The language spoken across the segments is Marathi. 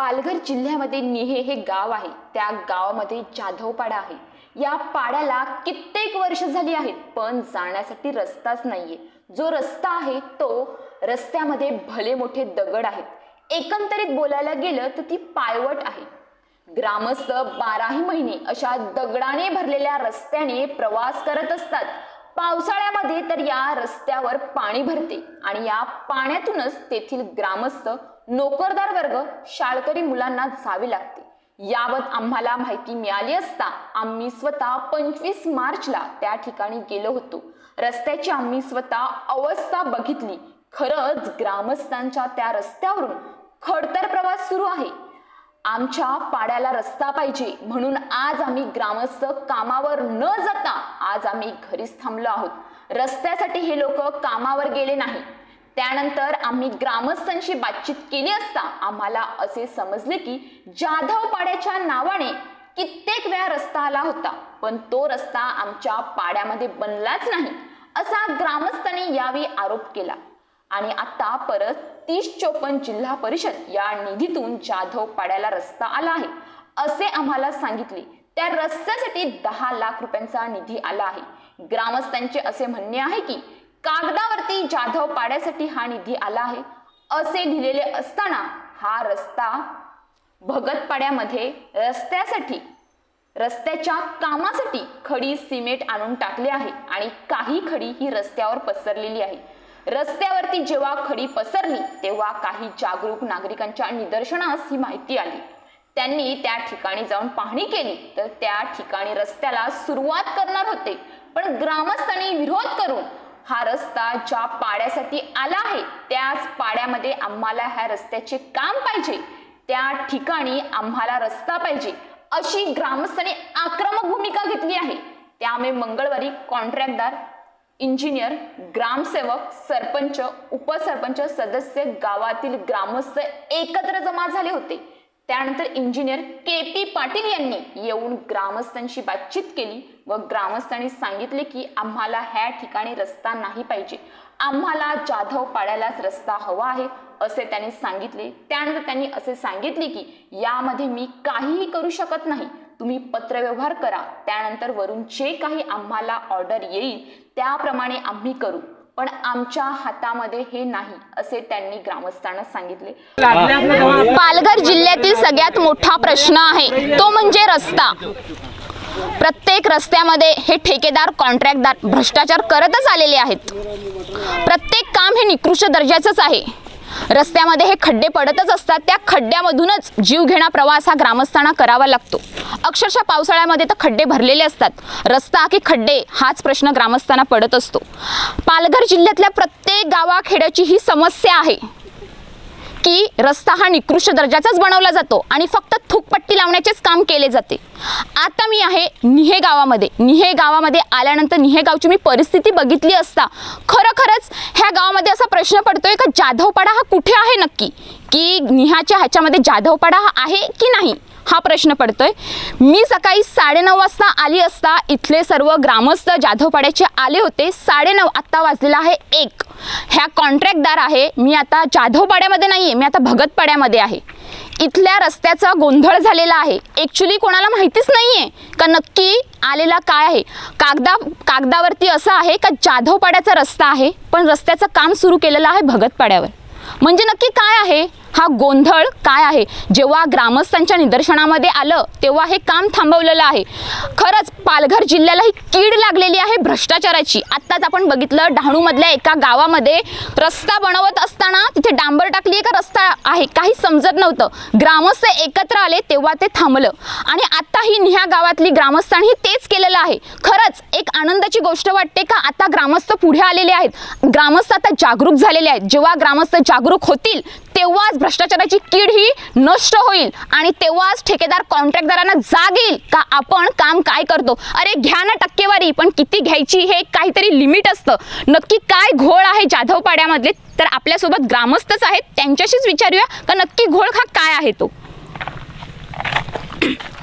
पालघर जिल्ह्यामध्ये निहे हे गाव आहे. त्या गावामध्ये जाधवपाडा आहे. या पाड्याला कित्येक वर्ष झाली आहेत पण जाण्यासाठी रस्ताच नाहीये. जो रस्ता आहे तो रस्त्यामध्ये भले मोठे दगड आहेत. एकंदरीत बोलायला गेलं तर ती पायवट आहे. ग्रामस्थ बाराही महिने अशा दगडाने भरलेल्या रस्त्याने प्रवास करत असतात. पावसाळ्यामध्ये तर या रस्त्यावर पाणी भरते आणि या पाण्यातूनच तेथील ग्रामस्थ नोकरदार वर्ग शाळकरी मुलांना जावे लागते. यावत आम्हाला माहिती मिळाली असता आम्ही स्वतः पंचवीस मार्चला त्या ठिकाणी गेलो होतो. रस्त्याची आम्ही स्वतः अवस्था बघितली. खरंच ग्रामस्थांच्या त्या रस्त्यावरून खडतर प्रवास सुरू आहे. आमच्या पाड्याला रस्ता पाहिजे म्हणून आज आम्ही ग्रामस्थ कामावर न जाता आज आम्ही घरीच थांबलो आहोत. रस्त्यासाठी हे लोक कामावर गेले नाही त्यानंतर आम्ही ग्रामस्थांशी बातचीत केली असता आम्हाला असे समजले की जाधव पाड्याच्या नावाने कित्येक वेळा रस्ता आला होता पण तो रस्ता आमच्या पाड्यामध्ये बनलाच नाही असा ग्रामस्थांनी यावेळी आरोप केला. आणि आता परत तीस चोपन्न जिल्हा परिषद या निधीतून जाधव पाड्याला रस्ता आला आहे असे आम्हाला सांगितले. त्या रस्त्यासाठी दहा लाख रुपयांचा निधी आला आहे. ग्रामस्थांचे असे म्हणणे आहे की कागदावरती जाधव पाड्यासाठी हा निधी आला आहे. असे लिहिलेले असताना हा रस्ता भगतपाड्यामध्ये रस्त्यासाठी रस्त्याच्या कामासाठी खडी सिमेंट आणून टाकले आहे आणि काही खडी ही रस्त्यावर पसरलेली आहे. रस्त्यावरती जेव्हा खडी पसरली तेव्हा काही जागरूक नागरिकांच्या निदर्शनास ही माहिती आली. त्यांनी त्या ठिकाणी जाऊन पाहणी केली तर त्या ठिकाणी रस्त्याला सुरुवात करणार होते. पण ग्रामस्थांनी विरोध करून हा रस्ता ज्या पाड्यासाठी आला आहे त्याच पाड्यामध्ये आम्हाला ह्या रस्त्याचे काम पाहिजे. त्या ठिकाणी आम्हाला रस्ता पाहिजे. अशी ग्रामस्थांनी आक्रमक भूमिका घेतली आहे. त्यामुळे मंगळवारी कॉन्ट्रॅक्टदार इंजिनियर ग्रामसेवक सरपंच उपसरपंच सदस्य गावातील ग्रामस्थ एकत्र जमा झाले होते. त्यानंतर इंजिनियर के पी पाटील यांनी येऊन ग्रामस्थांशी बातचीत केली व ग्रामस्थांनी सांगितले की आम्हाला ह्या ठिकाणी रस्ता नाही पाहिजे. आम्हाला जाधव पाड्यालाच रस्ता हवा आहे असे त्यांनी सांगितले. त्यानंतर त्यांनी असे सांगितले की यामध्ये मी काहीही करू शकत नाही. तुम्ही पत्रव्यवहार करा. त्यानंतर वरून जे काही आम्हाला ऑर्डर येईल त्याप्रमाणे आम्ही करू. पण आमच्या हातामध्ये हे नाही असे त्यांनी ग्रामस्थांना सांगितले. पालघर जिल्ह्यातील सगळ्यात मोठा प्रश्न आहे तो म्हणजे रस्ता. प्रत्येक रस्त्यामध्ये हे ठेकेदार कॉन्ट्रॅक्टदार भ्रष्टाचार करतच आलेले आहेत. प्रत्येक काम हे निकृष्ट दर्जाचंच आहे. रस्त्यामध्ये हे खड्डे पडतच असतात. त्या खड्ड्यामधूनच जीवघेणा प्रवास हा ग्रामस्थांना करावा लागतो. अक्षरशः पावसाळ्यामध्ये तर खड्डे भरलेले असतात. रस्ता की खड्डे हाच प्रश्न ग्रामस्थांना पडत असतो. पालघर जिल्ह्यातल्या प्रत्येक गावाखेड्याची ही समस्या आहे. की रस्ता हा निकृष्ट दर्जाचाच बनवला जातो आणि फक्त थुकपट्टी लावण्याचेच काम केले जाते. आता मी आहे निहे गावामध्ये. निहे गावामध्ये आल्यानंतर निहे गावची मी परिस्थिती बघितली असता खरोखरच ह्या गावामध्ये असा प्रश्न पडतोय का जाधवपाडा हा कुठे आहे नक्की? की निहाच्या ह्याच्यामध्ये जाधवपाडा हा आहे की नाही? हा प्रश्न पडतोय. मी सकाळी साडेनऊ वाजता आली असता इथले सर्व ग्रामस्थ जाधवपाड्याचे आले होते. साडेनऊ आत्ता वाजलेला आहे एक. ह्या कॉन्ट्रॅक्टदार आहे. मी आता जाधवपाड्यामध्ये नाही आहे मी आता भगतपाड्यामध्ये आहे. इथल्या रस्त्याचा गोंधळ झालेला आहे. ॲक्च्युली कोणाला माहितीच नाही आहे का नक्की आलेला काय आहे? कागदा कागदावरती असं आहे का जाधवपाड्याचा रस्ता आहे पण रस्त्याचं काम सुरू केलेलं आहे भगतपाड्यावर? म्हणजे नक्की काय आहे? हा गोंधळ काय आहे? जेव्हा ग्रामस्थांच्या निदर्शनामध्ये आलं तेव्हा हे काम थांबवलेलं आहे. खरंच पालघर जिल्ह्याला ही कीड लागलेली आहे भ्रष्टाचाराची. आत्ताच आपण बघितलं डहाणूमधल्या एका गावामध्ये रस्ता बनवत असताना तिथे डांबर टाकली आहे का रस्ता आहे. काही समजत नव्हतं. ग्रामस्थ एकत्र आले तेव्हा ते थांबलं. आणि आत्ताही ही ह्या गावातली ग्रामस्थांनी तेच केलेलं आहे. खरंच एक आनंदाची गोष्ट वाटते का? आता ग्रामस्थ पुढे आलेले आहेत. ग्रामस्थ आता जागरूक झालेले आहेत. जेव्हा ग्रामस्थ जागरूक होतील तेव्हाच भ्रष्टाचाराची कीड ही नष्ट होईल आणि तेव्हाच ठेकेदार कॉन्ट्रॅक्टदारांना जाग येईल का आपण काम काय करतो? अरे घ्या ना टक्केवारी पण किती घ्यायची हे काहीतरी लिमिट असतं. नक्की काय घोळ आहे जाधव पाड्यामधले तर आपल्यासोबत ग्रामस्थच आहेत. त्यांच्याशीच विचारूया का नक्की घोळ हा काय आहे तो?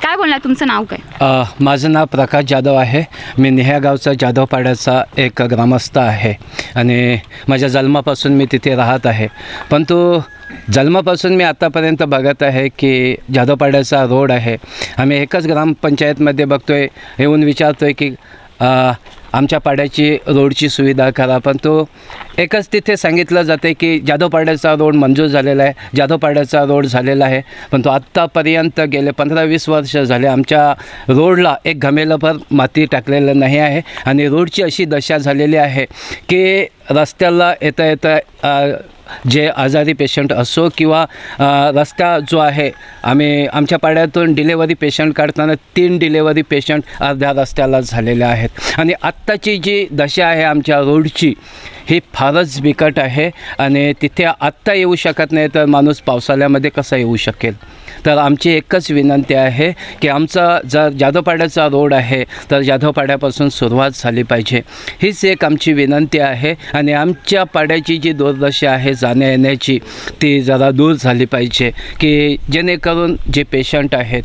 काय बोलणार? तुमचं नाव काय? अ, माझं नाव प्रकाश जाधव आहे. मी नेह्यागावचा जाधवपाड्याचा एक ग्रामस्थ आहे. आणि माझ्या जन्मापासून मी तिथे राहत आहे. पण तो जन्मापासून मी आत्तापर्यंत बघत आहे की जाधवपाड्याचा रोड आहे. आम्ही एकच ग्रामपंचायतमध्ये बघतो आहे येऊन विचारतो आहे की अ, आमच्या पाड्याची रोडची सुविधा करा पण तो एकच तिथे सांगितलं जाते की जाधवपाड्याचा रोड मंजूर झालेला आहे जाधवपाड्याचा रोड झालेला आहे पण तो आत्तापर्यंत गेले पंधरा वीस वर्ष झाले आमच्या रोडला एक घमेलभर माती टाकलेलं नाही आहे आणि रोडची अशी दशा झालेली आहे की रस्त्याला येता येता जे आजारी पेशंट असो किंवा रस्ता जो आहे आम्ही आमच्या पाड्यातून डिलेवरी पेशंट काढताना तीन डिलेवरी पेशंट अर्ध्या रस्त्याला झालेले आहेत. आणि आत्ताची जी दशा आहे आमच्या रोडची ही फारच बिकट आहे. आणि तिथे आत्ता येऊ शकत नाही तर माणूस पावसाळ्यामध्ये कसा येऊ शकेल? तर आमची एकच विनंती आहे की आमचा जर जाधवपाड्याचा रोड आहे तर जाधवपाड्यापासून सुरुवात झाली पाहिजे. हीच एक आमची विनंती आहे आणि आमच्या पाड्याची जी दुर्दशा आहे जाण्या येण्याची ती जरा दूर झाली पाहिजे की जेणेकरून जे पेशंट आहेत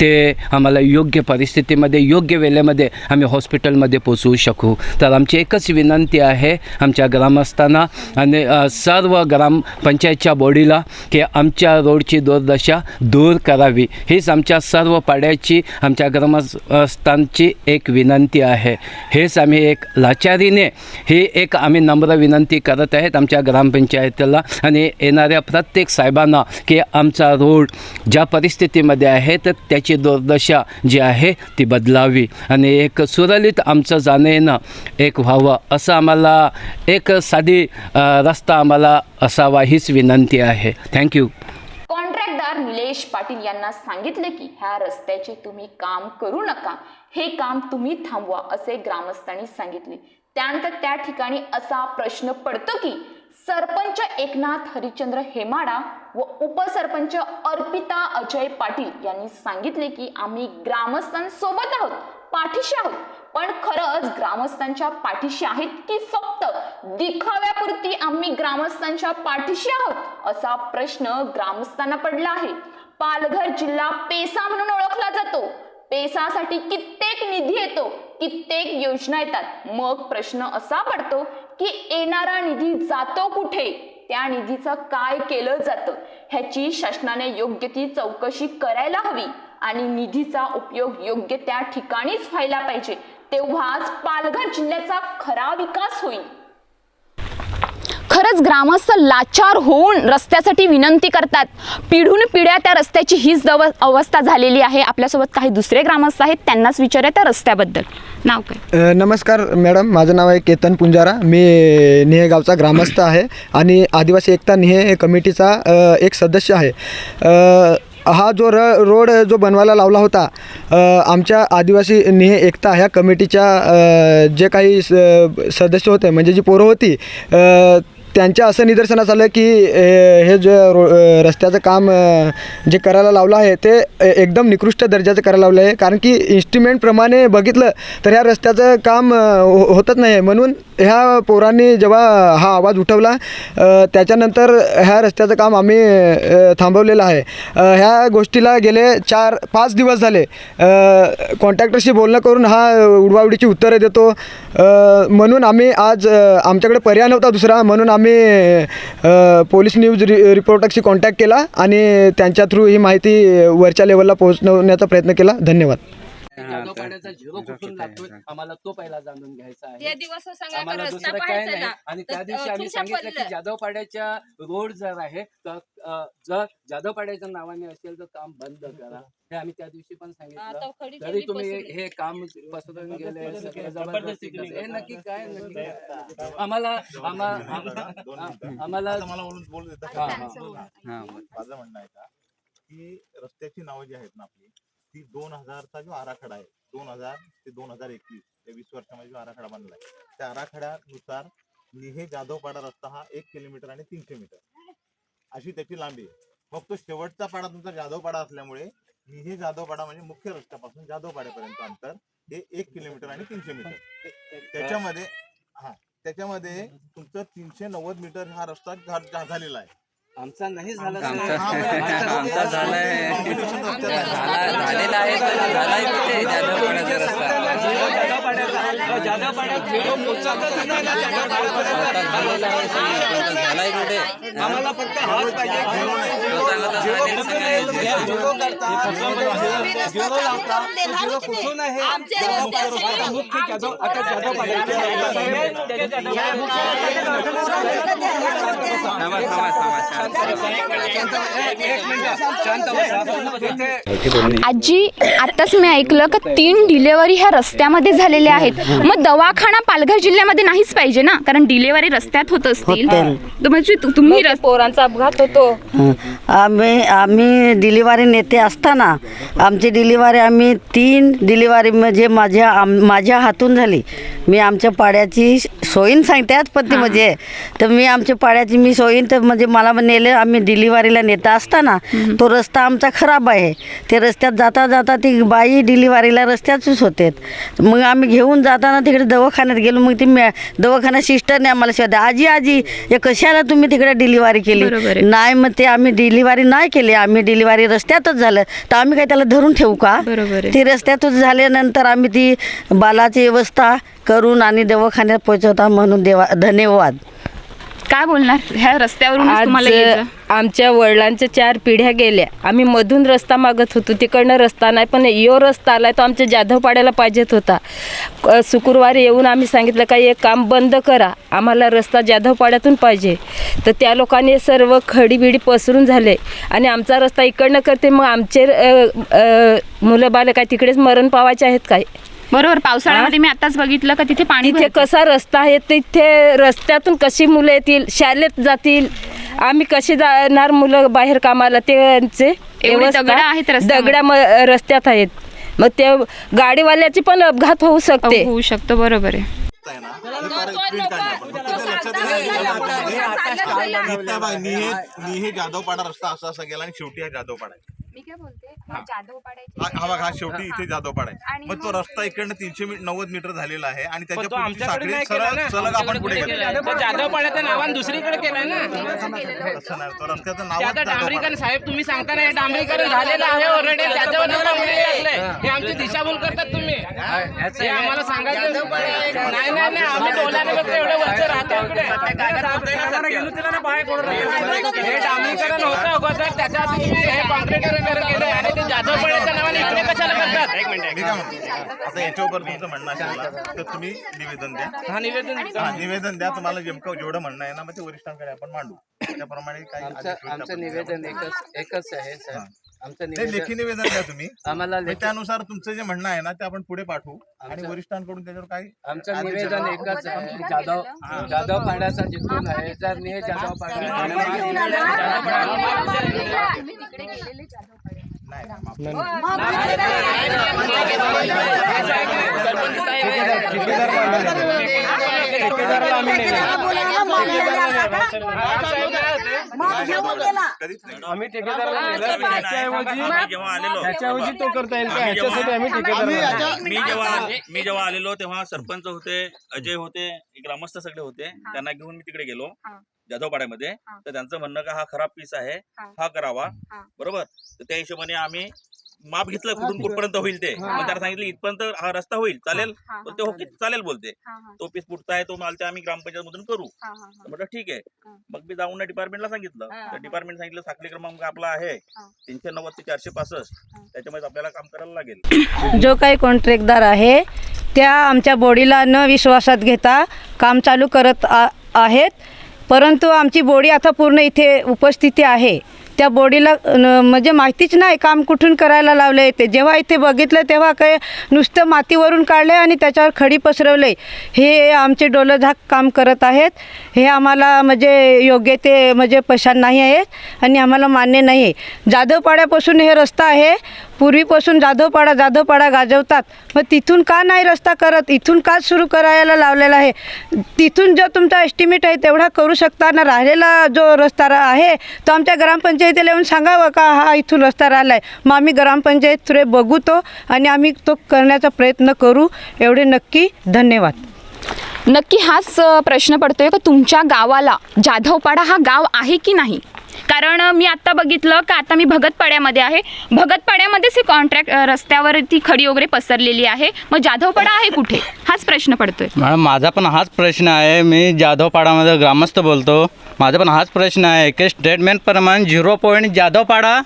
ते आम्हाला योग्य परिस्थितीमध्ये योग्य वेळेमध्ये आम्ही हॉस्पिटलमध्ये पोचवू शकू. तर आमची एकच विनंती आहे आमच्या ग्रामस्थांना आणि सर्व ग्रामपंचायतच्या बॉडीला की आमच्या रोडची दुर्दशा दूर करावी. हीच आमच्या सर्व पाड्याची आमच्या ग्रामस्थांची एक विनंती आहे. हेच आम्ही एक लाचारीने ही एक आम्ही नम्र विनंती करत आहेत आमच्या ग्रामपंचायतीला आणि येणाऱ्या प्रत्येक साहेबांना की आमचा रोड ज्या परिस्थितीमध्ये आहे तर त्याची दुर्दशा जी आहे ती बदलावी. आणि एक सुरळीत आमचं जाणं येणं एक व्हावं असं आम्हाला एक साधी रस्ता आम्हाला असावा हीच विनंती आहे. थँक्यू कॉन्ट्रॅक्टदार निलेश पाटील यांना सांगितले की ह्या रस्त्याचे तुम्ही काम करू नका. हे काम तुम्ही थांबवा असे ग्रामस्थांनी सांगितले. त्यानंतर त्या ठिकाणी असा प्रश्न पडतो की सरपंच एकनाथ हरिचंद्र हेमाडा व उपसरपंच अर्पिता अजय पाटील यांनी सांगितले की आम्ही ग्रामस्थांसोबत आहोत पाठीशी आहोत. पण खरंच ग्रामस्थांच्या पाठीशी आहेत की फक्त दिखाव्यापुरती आम्ही ग्रामस्थांच्या पाठीशी आहोत असा प्रश्न ग्रामस्थांना पडला आहे. पालघर जिल्हा पेसा म्हणून ओळखला जातो. पेसासाठी कित्येक निधी येतो कित्येक योजना येतात. मग प्रश्न असा पडतो की येणारा निधी जातो कुठे? त्या निधीचं काय केलं जातं? ह्याची शासनाने योग्य ती चौकशी करायला हवी आणि निधीचा उपयोग योग्य त्या ठिकाणीच व्हायला पाहिजे. तेव्हाच पालघर जिल्ह्याचा खरा विकास होईल. खरंच ग्रामस्थ लाचार होऊन रस्त्यासाठी विनंती करतात. पिढून पिढ्या त्या रस्त्याची हीच दव अवस्था झालेली आहे. आपल्यासोबत काही दुसरे ग्रामस्थ आहेत त्यांनाच विचारूया त्या रस्त्याबद्दल. नाव काय? नमस्कार मॅडम माझं नाव आहे केतन पुंजारा. मी नेहेगावचा ग्रामस्थ आहे आणि आदिवासी एकता निहे कमिटीचा एक सदस्य आहे. हा जो र रोड जो बनवायला लावला होता आमच्या आदिवासी निहे एकता ह्या कमिटीच्या जे काही स सदस्य होते म्हणजे जी पोरं होती त्यांच्या असं निदर्शनास आलं की हे जे रो रस्त्याचं काम जे करायला लावलं आहे ते एकदम निकृष्ट दर्जाचं करायला लावलं आहे. कारण की इन्स्ट्रुमेंटप्रमाणे बघितलं तर ह्या रस्त्याचं काम हो होतच नाही आहे. म्हणून ह्या पोरांनी जेव्हा हा आवाज उठवला त्याच्यानंतर ह्या रस्त्याचं काम आम्ही थांबवलेलं आहे. ह्या गोष्टीला गेले चार पाच दिवस झाले. कॉन्ट्रॅक्टरशी बोलणं करून हा उडवाउडीची उत्तरं देतो. म्हणून आम्ही आज आमच्याकडे पर्याय नव्हता दुसरा. म्हणून आम्ही आम्ही पोलीस न्यूज रि रिपोर्टरशी कॉन्टॅक्ट केला आणि त्यांच्या थ्रू ही माहिती वरच्या लेवलला पोहोचवण्याचा प्रयत्न केला. धन्यवाद. जाधवपाड्याचा झिरो कुठून लागतोय आम्हाला तो पहिला जाणून घ्यायचा आहे. दिवस सांगा का आम्हाला रस्ता दुसरं काय पाहायचा नाही. आणि त्या दिवशी आम्ही सांगितलं की पडलं. जाधवपाड्याच्या रोड जर आहे तर जर जाधवपाड्याच्या नावाने असेल तर काम बंद करा. हे आम्ही त्या दिवशी पण सांगितलं. तरी तुम्ही. हे काम पसरून गेले सगळं जबरदस्ती. हे नक्की काय नक्की? आम्हाला आम्हा- आम्हा- आम्हाला मला बोलून बोलू देता का? माझं म्हणणं आहे का की रस्त्याची नावं जी आहेत ना आपली ती दोन हजारचा जो आराखडा आहे दोन हजार ते दोन हजार एकवीस या वीस वर्षामध्ये जो आराखडा बनला आहे त्या आराखड्यानुसार निहे जाधवपाडा रस्ता हा एक किलोमीटर आणि तीनशे मीटर अशी त्याची लांबी आहे. मग तो शेवटचा पाडा तुमचा जाधवपाडा असल्यामुळे निहे जाधवपाडा म्हणजे मुख्य रस्त्यापासून जाधवपाड्यापर्यंत अंतर हे एक किलोमीटर आणि तीनशे मीटर त्याच्यामध्ये हा त्याच्यामध्ये तुमचं तीनशे नव्वद मीटर हा रस्ता झा- झालेला आहे. आमचा नाही झाला आमचा झालाय झाला झालेला आहे झालाय. कुठे जाधव पाण्याचा रस्ता जादा झालाय कुठे आम्हाला फक्त हाच पाहिजे आजी आताच मी ऐकलं का तीन डिलेवरी ह्या रस्त्यामध्ये झालेल्या आहेत. मग दवाखाना पालघर जिल्ह्यामध्ये नाहीच पाहिजे ना? कारण डिलेवरी रस्त्यात होत असतील. तर म्हणजे तु- तुम्ही रस- पोरांचा अपघात होतो. आम्ही आम्ही डिलिव्हरी नेते असताना आमची डिलिव्हरी आम्ही तीन डिलिव्हरी म्हणजे माझ्या आम माझ्या हातून झाली. मी आमच्या पाड्याची सोयीन सांगते आज पण ती म्हणजे तर मी आमच्या पाड्याची मी सोयीन तर म्हणजे मला नेले आम्ही डिलिव्हरीला नेता असताना तो रस्ता आमचा खराब आहे. ते रस्त्यात जाता जाता ती बाई डिलिव्हरीला रस्त्यातच होते. मग आम्ही घेऊन जाताना तिकडे दवाखान्यात गेलो मग ती मॅ दवाखान्यात सिस्टरने आम्हाला शोधा आजी आजी हे कशाला तुम्ही तिकडे डिलिव्हरी केली. नाही मग ते आम्ही डिलिव्हरी नाही केली आम्ही डिलिव्हरी रस्त्यातच झालं. तर आम्ही काय त्याला धरून ठेवू का. ती रस्त्यातच झाल्यानंतर आम्ही ती बालाची व्यवस्था करून आणि दवाखान्यात पोहोचवता म्हणून देवा धन्यवाद. काय बोलणार? ह्या रस्त्यावरून तुम्हाला आज यायचं आमच्या वडिलांच्या चार पिढ्या गेल्या आम्ही मधून रस्ता मागत होतो तिकडनं रस्ता नाही पण यो रस्ता आलाय तो आमच्या जाधव पाड्याला पाहिजेत होता. क- शुक्रवारी येऊन आम्ही सांगितलं का एक काम बंद करा आम्हाला रस्ता जाधव पाड्यातून पाहिजे. तर त्या लोकांनी सर्व खडी बिडी पसरून झाले. आणि आमचा रस्ता इकडनं करते मग आमचे अ, अ, मुलं बालं काय तिकडेच मरण पावायचे आहेत काय? बरोबर पावसाळ्यामध्ये मी आताच बघितलं का तिथे पाणी तिथे भरतं. कसा रस्ता आहे तिथे रस्त्यातून कशी मुलं येतील शाळेत जातील आम्ही कशी जाणार मुलं बाहेर कामाला त्यांचे एवढी व्यवस्था दगडं आहेत रस्त्यामध्ये. दगड्या म- रस्त्यात आहेत. मग ते गाडीवाल्याची पण अपघात होऊ शकते. होऊ शकतो बरोबर आहे. हे निहे निहे जाधवपाडा रस्ता असा असा गेला आणि शेवटी हा जाधवपाडा आहे. मी काय बोलते? जाधव हा हा बघ हा शेवटी इथे जाधवपाडा आहे मग तो रस्ता इकडनं तीनशे मी- नव्वद मीटर झालेला आहे आणि त्याच्या पुढची साखळी सरळ सलग आपण पुढे गेलो. जाधव पाड्याचं नावान दुसरीकडे केलंय ना. तसं नाही तो रस्त्याचं नाव ते आता डांबरीकरण साहेब तुम्ही सांगता ना हे डांबरीकरण झालेलं आहे ऑलरेडी त्याच्यावर टाकलंय हे आमची दिशाभूल करतात तुम्ही. हे आम्हाला सांगायचं नाही नाही नाही आम्ही टोल्याने फक्त एवढं वरचं राहतो इकडे. हे डांबरीकरण होतं अगोदर. त्याच्या आधी तुम्ही हे कॉन्क्रीटीकरण केलं आणि ते जाधव पाड्याच्या नावाने इकडे कशाला करतात? एक मिनिट मी काय म्हणतो आता याच्यावर तुमचं म्हणणं असेल ना, तर तुम्ही निवेदन द्या. हा निवेदन हा, निवेदन द्या. तुम्हाला नेमकं जेवढं म्हणणं आहे ना मग ते वरिष्ठांकडे आपण मांडू. त्याप्रमाणे काही आमचं आदेश होईल आमचं त्याप्रमाणे निवेदन. एकच एकच आहे सर आमचं ते लेखी निवेदन निवेदन द्या तुम्ही आम्हाला मग लेखी- त्यानुसार तुमचं जे म्हणणं आहे ना ते आपण पुढे पाठवू आणि आमचं- वरिष्ठांकडून त्याच्यावर काही आमचं निवेदन. एकच आहे जाधव जाधव पाड्याचा जिथून आहे जर ने जाधव पाडा नाही, माफ कधीच नाही. आम्ही ठेकेदाराला नेलं. तो करता येईल का ह्याच्यासाठी आम्ही ठेकेदाराला मी जेव्हा मी जेव्हा आलेलो तेव्हा सरपंच होते अजय होते ग्रामस्थ सगळे होते त्यांना घेऊन मी तिकडे गेलो जाधवपाड्यामध्ये तर त्यांचं म्हणणं का हा खराब पीस आहे हा. करावा. बरोबर? तर त्या हिशोबाने आम्ही माप घेतलं कुठून कुठपर्यंत होईल ते. मग त्याला सांगितलं इथपर्यंत हा रस्ता होईल चालेल? पण ते ओके चालेल बोलते. तो पीस पुढचा आहे तो माल ते आम्ही ग्रामपंचायत मधून करू तर म्हटलं ठीक आहे. मग मी जाऊन डिपार्टमेंटला सांगितलं. तर डिपार्टमेंट सांगितलं साखळी क्रमांक आपला आहे तीनशे नव्वद ते चारशे पासष्ट त्याच्यामध्ये आपल्याला काम करायला लागेल. जो काही कॉन्ट्रॅक्टदार आहे त्या आमच्या बॉडीला न विश्वासात घेता काम चालू करत आहेत. परंतु आमची बॉडी आता पूर्ण इथे उपस्थिती आहे. त्या बॉडीला न- म्हणजे माहितीच नाही काम कुठून करायला लावले ते. जेव्हा इथे बघितलं तेव्हा काय नुसतं मातीवरून काढले आणि त्याच्यावर खडी पसरवले हे आमचे डोलंझाक काम करत आहेत. हे आम्हाला म्हणजे योग्य ते म्हणजे पशान नाही आहेत आणि आम्हाला मान्य नाही आहे. जाधवपाड्यापासून हे रस्ता आहे. पूर्वीपासून जाधवपाडा जाधवपाडा गाजवतात. मग तिथून का नाही रस्ता करत? इथून का सुरू करायला लावलेला आहे? तिथून जो तुमचा एस्टिमेट आहे तेवढा करू शकता ना राहिलेला जो रस्ता आहे तो आमच्या ग्रामपंचायतीला येऊन सांगावं का हा इथून रस्ता राहिला आहे मग आम्ही ग्रामपंचायत थ्रू बघू तो आणि आम्ही तो करण्याचा प्रयत्न करू. एवढे नक्की धन्यवाद. नक्की हाच प्रश्न पडतोय. का तुमच्या गावाला जाधवपाडा हा गाव आहे की नाही? कारण मी आता बघितलं का आता मी भगतपाड्यामध्ये आहे. भगतपाड्यामध्येच ही कॉन्ट्रॅक्ट रस्त्यावरती खडी वगैरे पसरलेली आहे. मग जाधवपाडा आहे कुठे? हाच प्रश्न पडतोय. मॅडम माझा पण हाच प्रश्न आहे. मी जाधवपाडामध्ये ग्रामस्थ बोलतो. माझा पण हाच प्रश्न आहे. की स्टेटमेंट प्रमाणे झिरो पॉईंट जाधवपाडा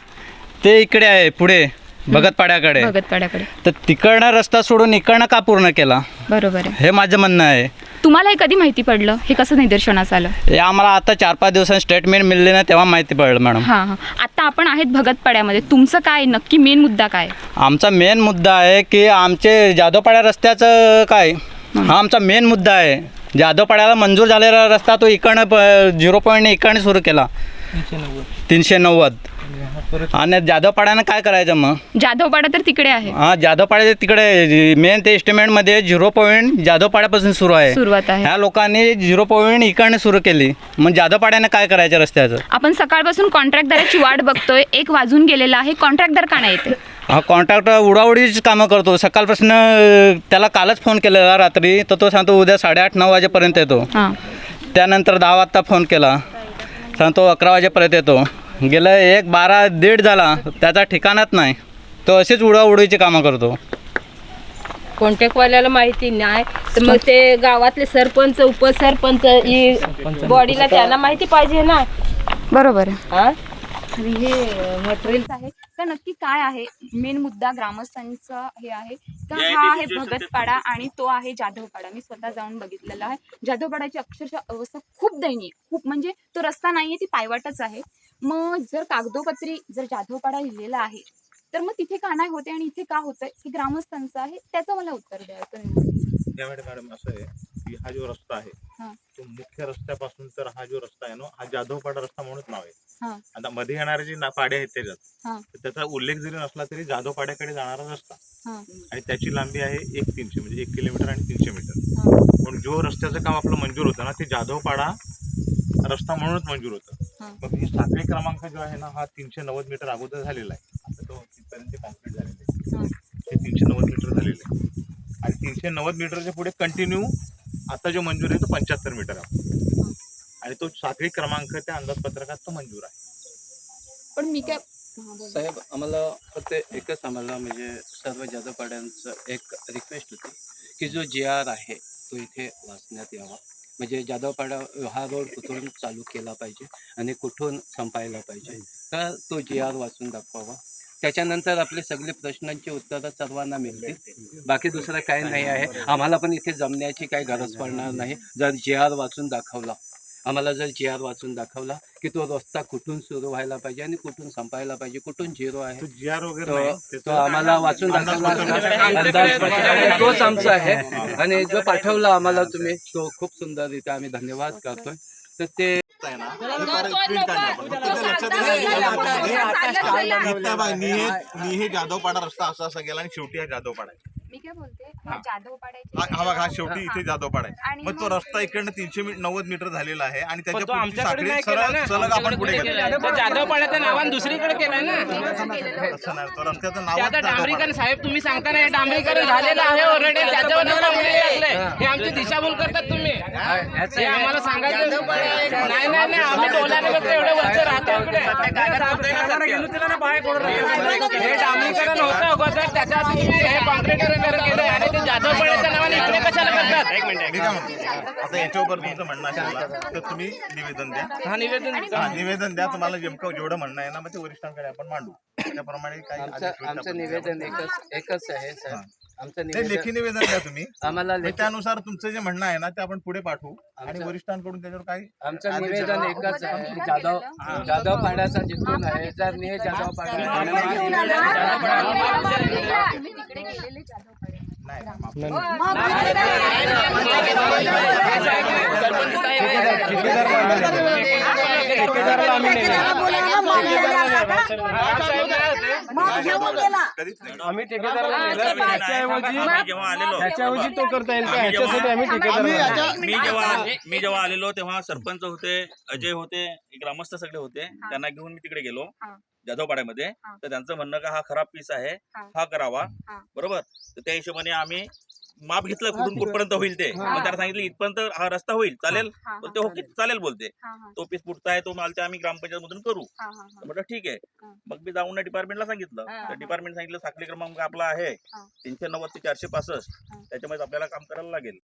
ते इकडे आहे पुढे भगतपाड्याकडे. भगतपाड्याकडे. तर तिकडनं रस्ता सोडून इकडनं का पूर्ण केला? बरोबर हे माझं म्हणणं आहे. तुम्हाला हे कधी माहिती पडलं? हे कसं निदर्शनास आलं? हे आम्हाला आता चार पाच दिवसांनी स्टेटमेंट मिळले ना तेव्हा माहिती पडलं मॅडम. हां हां. आता आपण आहेत भगतपाड्यामध्ये. तुमचं काय नक्की मेन मुद्दा काय आमचा मेन मुद्दा आहे की आमचे जाधवपाड्या रस्त्याचं काय? हा. आमचा मेन मुद्दा आहे. जाधवपाड्याला मंजूर झालेला रस्ता तो इकडनं प- झिरो पॉईंट इकडनं सुरू केला. तीनशे नव्वद. आणि जाधवपाड्यानं काय करायचं मग? जाधवपाडा तर तिकडे आहे. हा जाधवपाड्याच्या तिकडे मेन ते एस्टिमेटमध्ये झिरो पॉईंट जाधवपाड्यापासून सुरू आहे. सुरुवात आहे. ह्या लोकांनी झिरो पॉईंट इकडनं सुरू केली. मग जाधवपाड्यानं काय करायचं रस्त्याचं? आपण सकाळपासून कॉन्ट्रॅक्टदाराची वाट बघतोय. एक वाजून गेलेला आहे. कॉन्ट्रॅक्टदार का नाही येते हा कॉन्ट्रॅक्टर उडाउडीच कामं करतो. सकाळपासून त्याला कालच फोन केलेला रात्री. तर तो सांगतो उद्या साडेआठ नऊ वाजेपर्यंत येतो. त्यानंतर दहा वाजता फोन केला. सांगतो अकरा वाजेपर्यंत येतो. गेलं एक बारा दीड झाला. त्याचा ठिकाणच नाही. तो अशीच उडाउडीची कामं करतो. कॉन्टॅक्टवाल्याला माहिती नाही. तर मग ते गावातले सरपंच उपसरपंच ही बॉडीला त्यांना माहिती पाहिजे ना. बरोबर आहे. हा? आणि हे मटेरियल्स आहे तर नक्की काय आहे? मेन मुद्दा ग्रामस्थांचा हे आहे. आहे हा ते आहे भगतपाडा आणि तो आहे जाधवपाडा. मी स्वतः जाऊन बघितलेला आहे. जाधवपाड्याची अक्षरशः अवस्था खूप दयनीय. खूप म्हणजे तो रस्ता नाहीये ती पायवाटच आहे. मग जर कागदोपत्री जर जाधवपाडा लिहिलेला आहे तर मग तिथे का नाही होते आणि इथे का होतंय हे ग्रामस्थांचं आहे? त्याचं मला उत्तर द्यायचं आहे. त्यामुळे मॅडम असं आहे. की हा जो रस्ता आहे हा. तो मुख्य रस्त्यापासून तर हा जो रस्ता आहे ना हा जाधवपाडा रस्ता म्हणूनच नाव आहे. आता मध्ये येणारे जे पाडे आहेत त्याच्यात हा. तर त्याचा उल्लेख जरी नसला तरी जाधवपाड्याकडे जाणारा रस्ता. आणि त्याची लांबी आहे एक तीनशे म्हणजे एक किलोमीटर आणि तीनशे मीटर. पण जो रस्त्याचं काम आपलं मंजूर होतं ना ते जाधवपाडा रस्ता म्हणूनच मंजूर होतं. मग ही साखळी क्रमांक जो आहे ना हा तीनशे नव्वद मीटर अगोदर झालेला आहे आता तो तिथपर्यंत कंप्लीट झालेला आहे तीनशे नव्वद मीटर झालेलं आहे आणि तीनशे नव्वद मीटरच्या पुढे कंटिन्यू आता जो मंजूर आहे तो पंच्याहत्तर मीटर आहे. आणि तो साखळी क्रमांक त्या अंदाजपत्रकात तो मंजूर आहे. पण मी काय. साहेब आम्हाला फक्त एकच आम्हाला म्हणजे सर्व जाधवपाड्यांचं एक रिक्वेस्ट होती की जो जे आर आहे तो इथे वाचण्यात यावा. म्हणजे जाधवपाडा हा रोड कुठून चालू केला पाहिजे आणि कुठून संपायला पाहिजे. तर तो जे आर वाचून दाखवावा. त्याच्यानंतर आपले सगळे प्रश्नांची उत्तरं सर्वांना मिळतील. बाकी दुसरं काही नाही आहे. आम्हाला पण इथे जमण्याची काही गरज पडणार नाही. जर जे आर वाचून दाखवला आम्हाला जर जी आर वाचून दाखवला की तो रस्ता कुठून सुरू व्हायला पाहिजे आणि कुठून संपायला पाहिजे कुठून झिरो आहे तो आम्हाला वाचून दाखवला. तोच आमचा आहे. आणि जो पाठवला आम्हाला तुम्ही तो खूप सुंदररित्या आम्ही धन्यवाद करतोय. तर ते आहे फार आपण. लक्षात जाधवपाडा रस्ता असा असा गेला आणि शेवटी हा जाधवपाडा आहे मी काय बोलते हा. हा हा बघ हा शेवटी इथे जाधवपाडा आहे आणि मग तो रस्ता इकडनं तीनशे मी- नव्वद मीटर झालेला आहे आणि पण त्याच्या तो पुढची आमच्याकडे साखळी नाही केला सरळ ना. सलग आपण पुढे आमच्याकडे गेलो. केला. तो जाधवपाड्याच्या नावाने दुसरीकडे केलाय ना. तसं नाही. तो रस्त्याचं ते नाव आता डांबरीकरण साहेब तुम्ही सांगता ना हे डांबरीकरण झालेलं आहे ऑलरेडी त्याच्यावर काँक्रीट टाकलंय हे आमची दिशाभूल करतात तुम्ही. हे आम्हाला सांगायचं नाही नाही नाही. आम्ही टोल्याने फक्त एवढे वर्ष राहतो इकडे. हे डांबरीकरण होतं अगोदर. तुम्ही हे काँक्रीटीकरण केलंय आणि ते जाधवपाड्याच्या नावाने इकडे कशाला करतात? एक मिनिट. मी काय म्हणतो? आता याच्यावर तुमचं म्हणणं असेल ना, तर तुम्ही निवेदन द्या. हा निवेदन हा, निवेदन द्या. तुम्हाला नेमकं जेवढं म्हणणं आहे ना मग ते वरिष्ठांकडे आपण मांडू. त्याप्रमाणे काही आमचं आदेश आमचं आपण निवेदन. एकच एकच आहे साहेब. आमचं नाही, लेखी निवेदन निवेदन द्या तुम्ही. आम्हाला मग लेखी- त्यानुसार तुमचं जे म्हणणं आहे ना ते आपण पुढे पाठवू. आणि आमचं- वरिष्ठांकडून त्याच्यावर काही आमचं निवेदन द्या. एकच आहे. जाधव जाधव पाड्याचा जिथून आहे. जर निहे जाधव पाडा तुम्ही तिकडे गेलेले जाधवपाड्यामध्ये नाही नाही, माफ कधीच नाही आम्ही जेव्हा आलेलो. त्याच्याऐवजी तो करता येईल ह्याच्यासाठी आम्ही मी जेव्हा मी जेव्हा आलेलो तेव्हा सरपंच होते अजय होते ग्रामस्थ सगळे होते. त्यांना घेऊन मी तिकडे गेलो. जाधवपाड्यामध्ये. तर त्यांचं म्हणणं का हा खराब पीस आहे हा. करावा. बरोबर? तर त्या हिशोबाने आम्ही माप घेतलं कुठून कुठपर्यंत होईल ते? मग त्याला सांगितलं इथपर्यंत हा रस्ता होईल चालेल? हा, तर ते ओके चालेल. बोलते. हा, हा, तो पीस पुढचा आहे तो माल ते आम्ही ग्रामपंचायत मधून करू. हा, हा, हा. म्हटलं ठीक आहे. हा. मग मी जाऊन डिपार्टमेंटला सांगितलं. हा, तर हा. डिपार्टमेंट सांगितलं साखळी क्रमांक आपला आहे हा. तीनशे नव्वद ते चारशे पासष्ट. हा. त्याच्यामध्ये आपल्याला काम करायला लागेल.